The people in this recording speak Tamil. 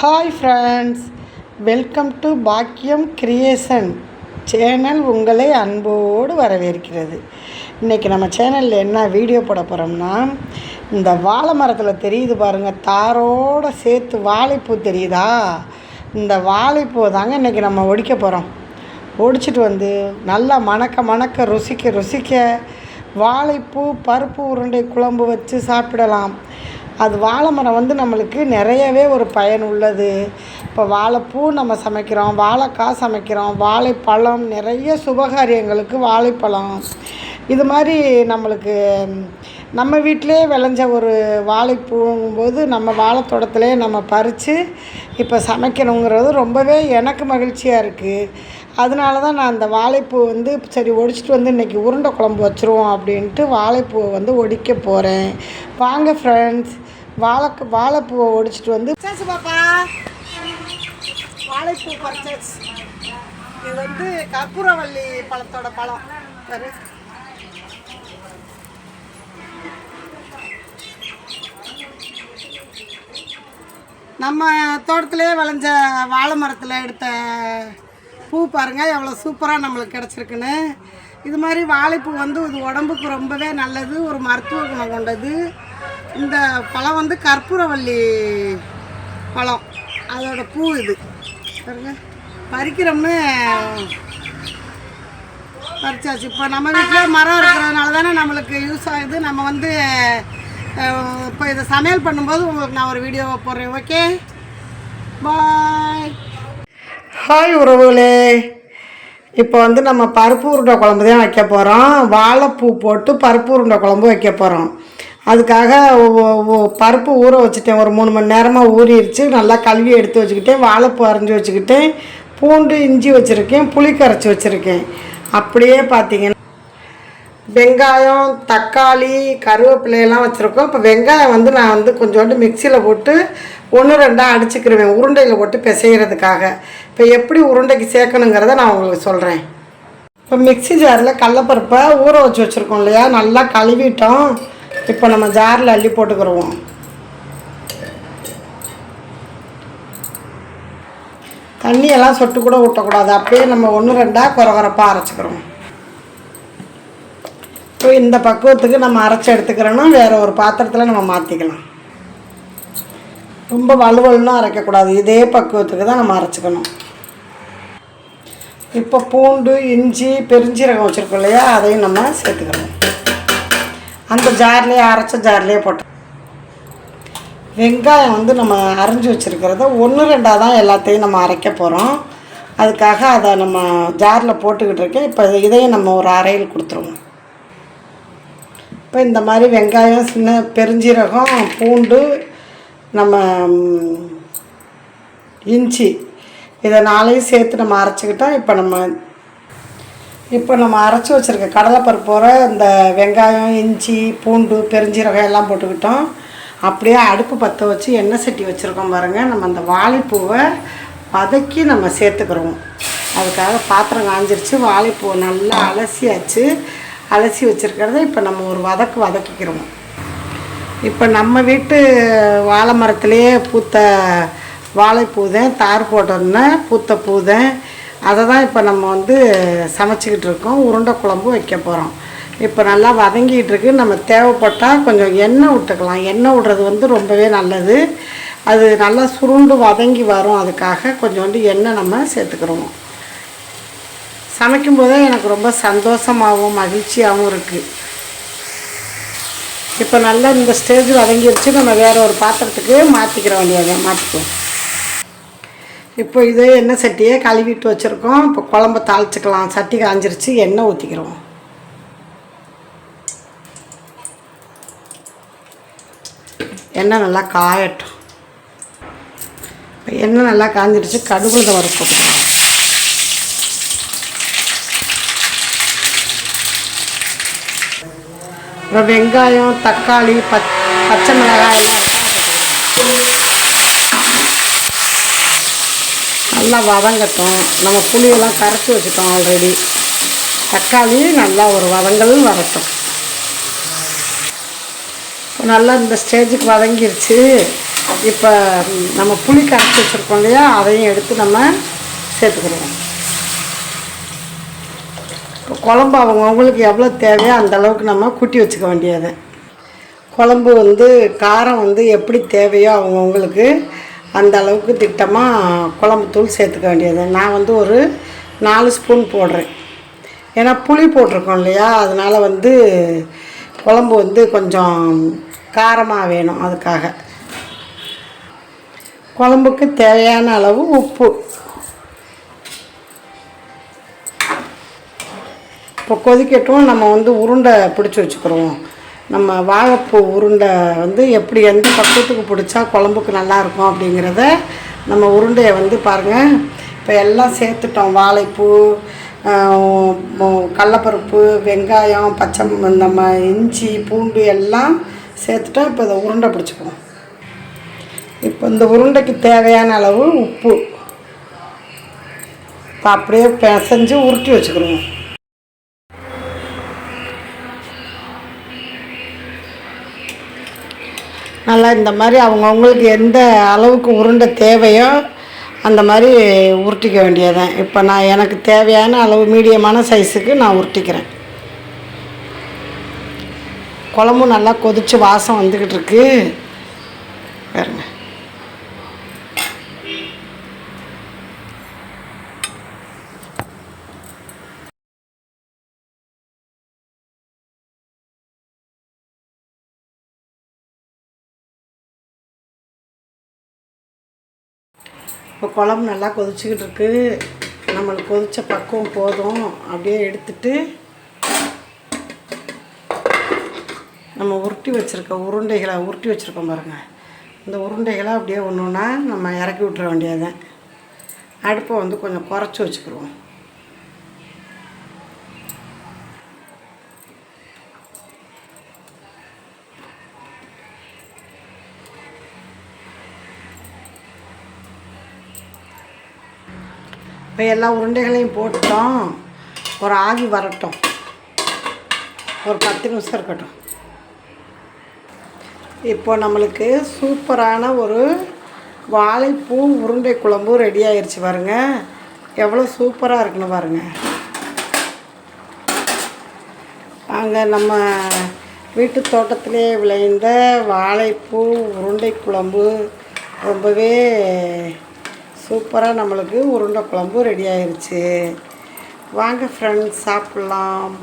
ஹாய் ஃப்ரெண்ட்ஸ் வெல்கம் டு பாக்கியம் கிரியேஷன் சேனல் உங்களை அன்போடு வரவேற்கிறது. இன்றைக்கி நம்ம சேனலில் என்ன வீடியோ போட போகிறோம்னா இந்த வாழை மரத்தில் தெரியுது பாருங்கள் தாரோடு சேர்த்து வாழைப்பூ தெரியுதா? இந்த வாழைப்பூ தாங்க இன்றைக்கி நம்ம ஒடிக்க போகிறோம் ஒடிச்சிட்டு வந்து நல்லா மணக்க மணக்க ருசிக்க ருசிக்க வாழைப்பூ பருப்பு உருண்டை குழம்பு வச்சு சாப்பிடலாம். அது வாழை மரம் வந்து நம்மளுக்கு நிறையவே ஒரு பயன் உள்ளது. இப்போ வாழைப்பூ நம்ம சமைக்கிறோம் வாழைக்காய் சமைக்கிறோம் வாழைப்பழம் நிறைய சுபகாரியங்களுக்கு வாழைப்பழம். இது மாதிரி நம்மளுக்கு நம்ம வீட்டிலே விளைஞ்ச ஒரு வாழைப்பூங்கும்போது நம்ம வாழைத்தோட்டத்திலே நம்ம பறித்து இப்போ சமைக்கணுங்கிறது ரொம்பவே எனக்கு மகிழ்ச்சியாக இருக்குது அதனால தான் நான் அந்த வாழைப்பூ வந்து சரி ஒடிச்சிட்டு வந்து இன்றைக்கி உருண்டை குழம்பு வச்சுருவோம் அப்படின்ட்டு வாழைப்பூவை வந்து ஒடிக்க போகிறேன் வாங்க ஃப்ரெண்ட்ஸ் வாழைக்கு வாழைப்பூவை ஒடிச்சிட்டு வந்து பாப்பா. வாழைப்பூ பர்ச்சேஸ். இது வந்து கற்பூரவள்ளி பழத்தோட பழம். சரி. நம்ம தோட்டத்திலே விளைஞ்ச வாழை மரத்தில் எடுத்த பூ பாருங்கள் எவ்வளோ சூப்பராக நம்மளுக்கு கிடச்சிருக்குன்னு. இது மாதிரி வாழைப்பூ வந்து இது உடம்புக்கு ரொம்பவே நல்லது ஒரு மருத்துவ குணம் கொண்டது. இந்த பழம் வந்து கற்பூரவள்ளி பழம். அதோட பூ இது. பாருங்க. பறிக்கிறோம்னு பறிச்சாச்சு. இப்போ நம்ம வீட்டில் மரம் இருக்கிறதுனால தானே நம்மளுக்கு யூஸ் ஆகுது. நம்ம வந்து இப்போ இதை சமையல் பண்ணும்போது உங்களுக்கு நான் ஒரு வீடியோவை போடுறேன். ஓகே பாய் ஹாய் உறவுகளே. இப்போ வந்து நம்ம பருப்பு உருண்டை குழம்பு தான் வைக்க போகிறோம் வாழைப்பூ போட்டு பருப்பு உருண்டை குழம்பு வைக்க போகிறோம் அதுக்காக பருப்பு ஊற வச்சுட்டேன். ஒரு மூணு மணி நேரமாக ஊறிடுச்சு நல்லா கழுவி எடுத்து வச்சுக்கிட்டேன். வாழைப்பூ அரைஞ்சி வச்சுக்கிட்டேன். பூண்டு இஞ்சி வச்சுருக்கேன். புளி கரைச்சி வச்சுருக்கேன். அப்படியே பார்த்தீங்கன்னா வெங்காயம் தக்காளி கருவேப்பிலையெல்லாம் வச்சுருக்கோம். இப்போ வெங்காயம் வந்து நான் வந்து கொஞ்சோண்டு மிக்சியில் போட்டு ஒன்று ரெண்டாக அடிச்சுக்கிருவேன். உருண்டையில் போட்டு பிசைகிறதுக்காக இப்போ எப்படி உருண்டைக்கு சேர்க்கணுங்கிறத நான் உங்களுக்கு சொல்கிறேன் இப்போ மிக்ஸி ஜாரில் கடலப்பருப்பை ஊற வச்சு வச்சுருக்கோம் இல்லையா? நல்லா கழுவிட்டோம். இப்போ நம்ம ஜாரில் அள்ளி போட்டுக்கிருவோம். தண்ணியெல்லாம் சொட்டு கூட ஊட்டக்கூடாது அப்படியே நம்ம ஒன்று ரெண்டாக குறகுறப்பாக அரைச்சிக்கிறோம். இப்போ இந்த பக்குவத்துக்கு நம்ம அரைச்சி எடுத்துக்கிறோன்னா வேறு ஒரு பாத்திரத்தில் நம்ம மாற்றிக்கலாம் ரொம்ப வலுவலுன்னு அரைக்கக்கூடாது. இதே பக்குவத்துக்கு தான் நம்ம அரைச்சிக்கணும். இப்போ பூண்டு இஞ்சி பெருஞ்சீரகம் வச்சுருக்கோம் இல்லையா? அதையும் நம்ம சேர்த்துக்கிறோம். அந்த ஜார்லேயே அரைச்ச ஜார்லேயே போட்டு வெங்காயம் வந்து நம்ம அரைஞ்சி வச்சுருக்கிறத ஒன்று ரெண்டாக தான் எல்லாத்தையும் நம்ம அரைக்க போகிறோம் அதுக்காக அதை நம்ம ஜாரில் போட்டுக்கிட்டு இருக்கேன். இப்போ இதையும் நம்ம ஒரு அரையில் கொடுத்துருவோம். இப்போ இந்த மாதிரி வெங்காயம் சின்ன பெருஞ்சீரகம் பூண்டு நம்ம இஞ்சி இதை நாளையும் சேர்த்து நம்ம அரைச்சிக்கிட்டோம் இப்போ நம்ம இப்போ நம்ம அரைச்சி வச்சுருக்க கடலைப்பருப்போட இந்த வெங்காயம் இஞ்சி பூண்டு பெருஞ்சீரகம் எல்லாம் போட்டுக்கிட்டோம். அப்படியே அடுப்பு பற்ற வச்சு எண்ணெய் சட்டி வச்சுருக்கோம் பாருங்கள் நம்ம அந்த வாழைப்பூவை வதக்கி நம்ம சேர்த்துக்கிறோம். அதுக்காக பாத்திரம் காஞ்சிருச்சு. வாழைப்பூவை நல்லா அலசியாச்சு. அலசி வச்சுருக்கிறத இப்போ நம்ம ஒரு வதக்கு வதக்கிக்கிறோம். இப்போ நம்ம வீட்டு வாழை மரத்துலேயே பூத்த வாழைப்பூதேன் தார் போட்டோன்னா பூத்த பூதேன் அதை தான் இப்போ நம்ம வந்து சமைச்சிக்கிட்டு இருக்கோம். உருண்டை குழம்பு வைக்க போகிறோம் இப்போ நல்லா வதங்கிட்டு இருக்கு. நம்ம தேவைப்பட்டால் கொஞ்சம் எண்ணெய் விட்டுக்கலாம். எண்ணெய் விடுறது வந்து ரொம்பவே நல்லது. அது நல்லா சுருண்டு வதங்கி வரும். அதுக்காக கொஞ்சோண்டு எண்ணெய் நம்ம சேர்த்துக்கிறோம். சமைக்கும் போதே எனக்கு ரொம்ப சந்தோஷமாகவும் மகிழ்ச்சியாகவும் இருக்குது இப்போ நல்லா இந்த ஸ்டேஜ் வதங்கிருச்சு. நம்ம வேறு ஒரு பாத்திரத்துக்கு மாற்றிக்கிற வேண்டியதை மாற்றிக்குவோம் இப்போ இதே எண்ணெய் சட்டியை கழுவிட்டு வச்சுருக்கோம். இப்போ குழம்ப தாளிச்சுக்கலாம். சட்டி காஞ்சிருச்சு. எண்ணெய் ஊற்றிக்கிறோம் எண்ணெய் நல்லா காயட்டும். இப்போ எண்ணெய் நல்லா காஞ்சிருச்சு. கடுகுல வறுப்போம். அப்புறம் வெங்காயம் தக்காளி பச் பச்சை மிளகாய் எல்லாம் நல்லா வதங்கட்டும். நம்ம புளியெல்லாம் கரைச்சி வச்சுட்டோம் ஆல்ரெடி தக்காளி நல்லா ஒரு வதங்கல் வரட்டும். இப்போ நல்லா இந்த ஸ்டேஜுக்கு வதங்கிருச்சு. இப்போ நம்ம புளி கரைச்சி வச்சுருக்கோம் இல்லையா அதையும் எடுத்து நம்ம சேர்த்துக்கிடுவோம். இப்போ குழம்பு அவங்கவுங்களுக்கு எவ்வளோ தேவையோ அந்த அளவுக்கு நம்ம கூட்டி வச்சுக்க வேண்டியது. குழம்பு வந்து காரம் வந்து எப்படி தேவையோ அவங்கவுங்களுக்கு அந்த அளவுக்கு திட்டமாக குழம்பு தூள் சேர்த்துக்க வேண்டியது. நான் வந்து ஒரு நாலு ஸ்பூன் போடுறேன். ஏன்னா புளி போட்டிருக்கோம் இல்லையா? அதனால் வந்து குழம்பு வந்து கொஞ்சம் காரமாக வேணும் அதுக்காக. குழம்புக்கு தேவையான அளவு உப்பு. இப்போ கொதிக்கட்டும் நம்ம வந்து உருண்டை பிடிச்சி வச்சுக்கிறோம் நம்ம வாழைப்பூ உருண்டை வந்து எப்படி எந்த பக்கத்துக்கு பிடிச்சா குழம்புக்கு நல்லாயிருக்கும் அப்படிங்கிறத நம்ம உருண்டையை வந்து பாருங்கள் இப்போ எல்லாம் சேர்த்துட்டோம். வாழைப்பூ கடலப்பருப்பு வெங்காயம் பச்சை நம்ம இஞ்சி பூண்டு எல்லாம் சேர்த்துட்டோம் இப்போ இதை உருண்டை பிடிச்சிக்குவோம். இப்போ இந்த உருண்டைக்கு தேவையான அளவு உப்பு. இப்போ அப்படியே பிசைஞ்சு உருட்டி வச்சுக்கிடுவோம். நல்லா இந்த மாதிரி அவங்கவுங்களுக்கு எந்த அளவுக்கு உருண்டை தேவையோ அந்த மாதிரி உருட்டிக்க வேண்டியதுதான் இப்போ நான் எனக்கு தேவையான அளவு மீடியமான சைஸுக்கு நான் உருட்டிக்கிறேன். குழம்பும் நல்லா கொதிச்சு வாசம் வந்துக்கிட்டு இருக்கு. பாருங்க. இப்போ குழம்பு நல்லா கொதிச்சுக்கிட்டு இருக்கு. நம்மளுக்கு கொதித்த பக்குவம் போதும். அப்படியே எடுத்துட்டு நம்ம உருட்டி வச்சுருக்க உருண்டைகளை உருட்டி வச்சுருக்கோம் பாருங்கள் இந்த உருண்டைகளை அப்படியே ஒன்று ஒன்றா நம்ம இறக்கி விட்டுற வேண்டியதுதான். அடுப்பை வந்து கொஞ்சம் குறைச்சி வச்சுக்கிடுவோம் இப்போ எல்லா உருண்டைகளையும் போட்டுட்டோம் ஒரு ஆவி வரட்டும். ஒரு பத்து நிமிஷம் இருக்கட்டும். இப்போ நம்மளுக்கு சூப்பரான ஒரு வாழைப்பூ உருண்டை குழம்பு ரெடி ஆயிடுச்சு பாருங்க. எவ்வளோ சூப்பராக இருக்குன்னு பாருங்க. அங்கே நம்ம வீட்டு தோட்டத்திலே விளைந்த வாழைப்பூ உருண்டை குழம்பு ரொம்பவே சூப்பராக நம்மளுக்கு உருண்டை குழம்பு ரெடி ஆயிடுச்சு வாங்க ஃப்ரெண்ட்ஸ் சாப்பிட்லாம்.